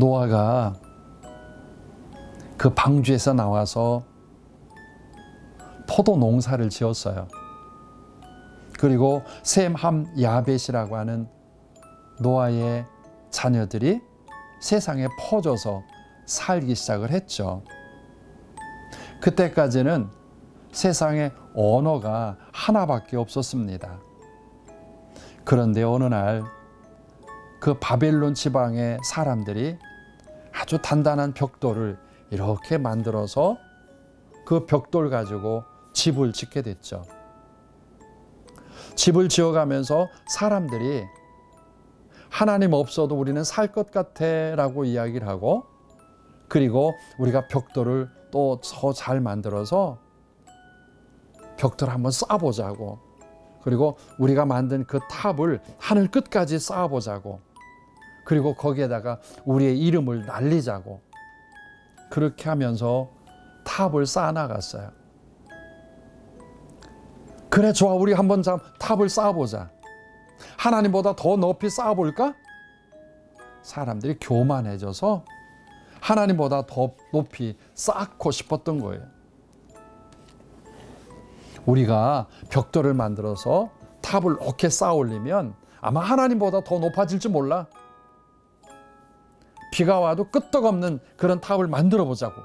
노아가 그 방주에서 나와서 포도 농사를 지었어요. 그리고 셈함 야벳이라고 하는 노아의 자녀들이 세상에 퍼져서 살기 시작을 했죠. 그때까지는 세상에 언어가 하나밖에 없었습니다. 그런데 어느 날 그 바벨론 지방의 사람들이 아주 단단한 벽돌을 이렇게 만들어서 그 벽돌 가지고 집을 짓게 됐죠. 집을 지어가면서 사람들이 하나님 없어도 우리는 살 것 같아 라고 이야기를 하고 그리고 우리가 벽돌을 또 더 잘 만들어서 벽돌 한번 쌓아보자고 그리고 우리가 만든 그 탑을 하늘 끝까지 쌓아보자고 그리고 거기에다가 우리의 이름을 날리자고 그렇게 하면서 탑을 쌓아나갔어요. 그래 좋아 우리 한번 참 탑을 쌓아보자. 하나님보다 더 높이 쌓아볼까? 사람들이 교만해져서 하나님보다 더 높이 쌓고 싶었던 거예요. 우리가 벽돌을 만들어서 탑을 이렇게 쌓아 올리면 아마 하나님보다 더 높아질지 몰라. 비가 와도 끄떡없는 그런 탑을 만들어 보자고.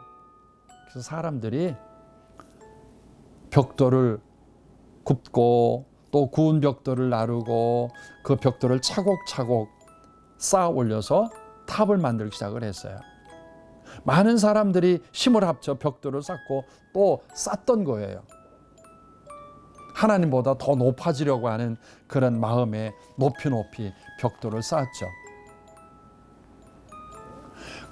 그래서 사람들이 벽돌을 굽고 또 구운 벽돌을 나르고 그 벽돌을 차곡차곡 쌓아 올려서 탑을 만들기 시작을 했어요. 많은 사람들이 힘을 합쳐 벽돌을 쌓고 또 쌓던 거예요. 하나님보다 더 높아지려고 하는 그런 마음에 높이 높이 벽돌을 쌓았죠.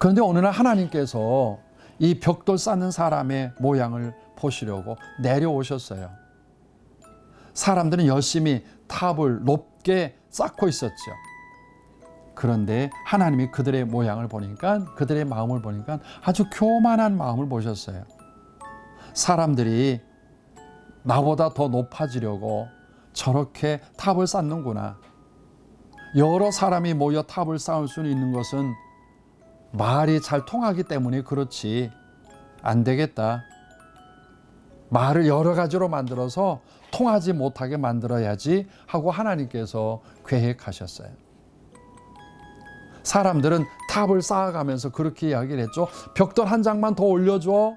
그런데 어느 날 하나님께서 이 벽돌 쌓는 사람의 모양을 보시려고 내려오셨어요. 사람들은 열심히 탑을 높게 쌓고 있었죠. 그런데 하나님이 그들의 모양을 보니까 그들의 마음을 보니까 아주 교만한 마음을 보셨어요. 사람들이 나보다 더 높아지려고 저렇게 탑을 쌓는구나. 여러 사람이 모여 탑을 쌓을 수는 있는 것은 말이 잘 통하기 때문에 그렇지. 안 되겠다. 말을 여러 가지로 만들어서 통하지 못하게 만들어야지 하고 하나님께서 계획하셨어요. 사람들은 탑을 쌓아가면서 그렇게 이야기를 했죠. 벽돌 한 장만 더 올려줘.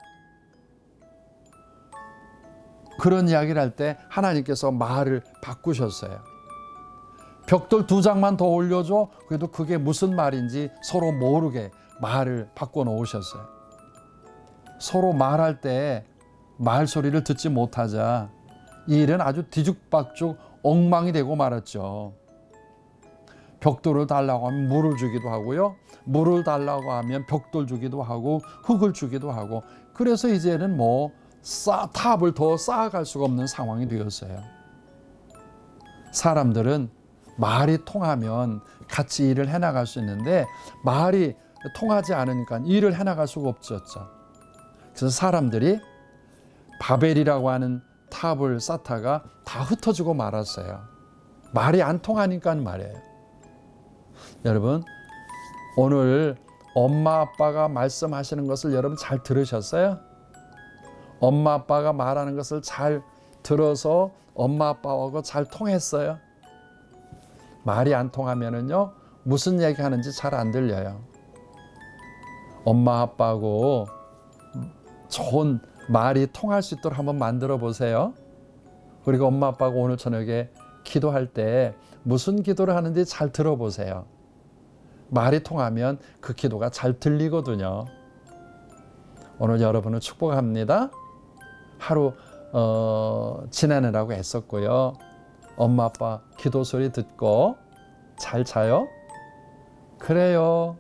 그런 이야기를 할 때 하나님께서 말을 바꾸셨어요. 벽돌 두 장만 더 올려줘. 그래도 그게 무슨 말인지 서로 모르게 말을 바꿔 놓으셨어요. 서로 말할 때 말소리를 듣지 못하자 이 일은 아주 뒤죽박죽 엉망이 되고 말았죠. 벽돌을 달라고 하면 물을 주기도 하고요. 물을 달라고 하면 벽돌 주기도 하고 흙을 주기도 하고 그래서 이제는 뭐 쌓, 탑을 더 쌓아갈 수가 없는 상황이 되었어요. 사람들은 말이 통하면 같이 일을 해나갈 수 있는데 말이 통하지 않으니까 일을 해나갈 수가 없었죠. 그래서 사람들이 바벨이라고 하는 탑을 쌓다가 다 흩어지고 말았어요. 말이 안 통하니까 말이에요. 여러분, 오늘 엄마 아빠가 말씀하시는 것을 여러분 잘 들으셨어요? 엄마 아빠가 말하는 것을 잘 들어서 엄마 아빠하고 잘 통했어요? 말이 안 통하면은요, 무슨 얘기 하는지 잘 안 들려요. 엄마 아빠하고 좋은 말이 통할 수 있도록 한번 만들어 보세요. 그리고 엄마 아빠가 오늘 저녁에 기도할 때 무슨 기도를 하는지 잘 들어보세요. 말이 통하면 그 기도가 잘 들리거든요. 오늘 여러분을 축복합니다. 하루 어, 지내느라고 애썼고요. 엄마 아빠 기도 소리 듣고 잘 자요. 그래요.